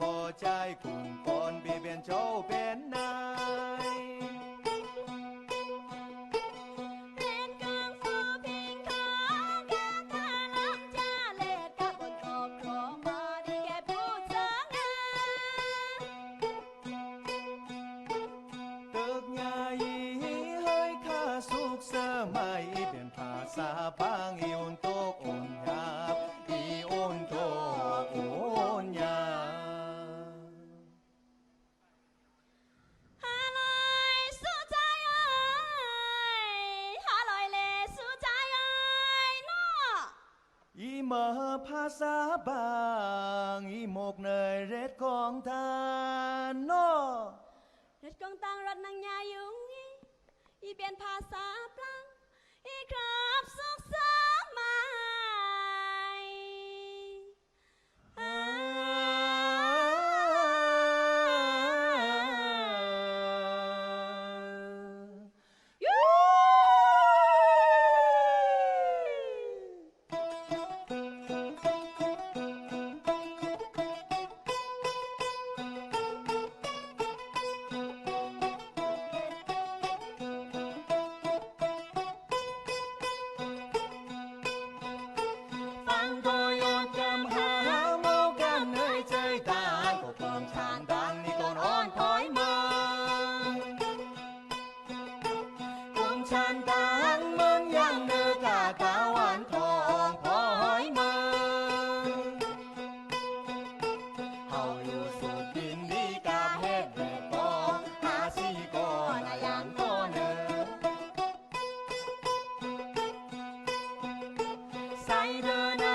ขอใจคุณงก่อนบีเบียนโชเป็นนา mở pha giá bằng y một nơi rết con ta no rết con ta rất năng nhà yung y y biến pha giá bằng ชานกลางมืองยังเนือกากาวันของพอยมืงเฮาอยู่สุขกินดีกาเฮ็ดเดืกองหาสีก่อนอาหยางก่อนเนอใส่เดิน